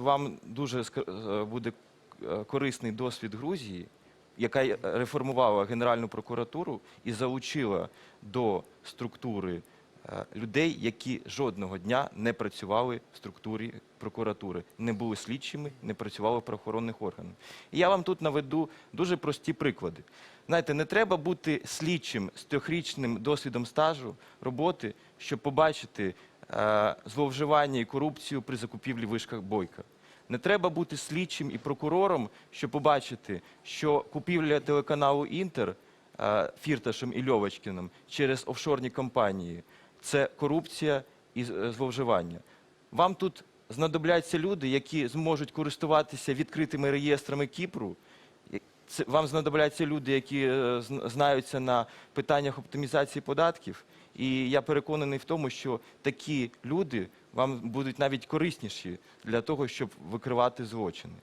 Вам дуже е, буде е, корисний досвід Грузії, яка реформувала Генеральну прокуратуру і залучила до структури е, людей, які жодного дня не працювали в структурі прокуратури, не були слідчими, не працювали в правоохоронних органах. І я вам тут наведу дуже прості приклади. Знаєте, не треба бути слідчим з трьохрічним досвідом стажу роботи, щоб побачити е, зловживання і корупцію при закупівлі вишках Бойка. Не треба бути слідчим і прокурором, щоб побачити, що купівля телеканалу Інтер е, Фірташем і Льовочкіним через офшорні компанії це корупція і е, зловживання. Вам тут знадобляться люди, які зможуть користуватися відкритими реєстрами Кіпру. Вам знадобляться люди, які е, знаються на питаннях оптимізації податків. І я переконаний в тому, що такі люди вам будуть навіть корисніші для того, щоб викривати злочини.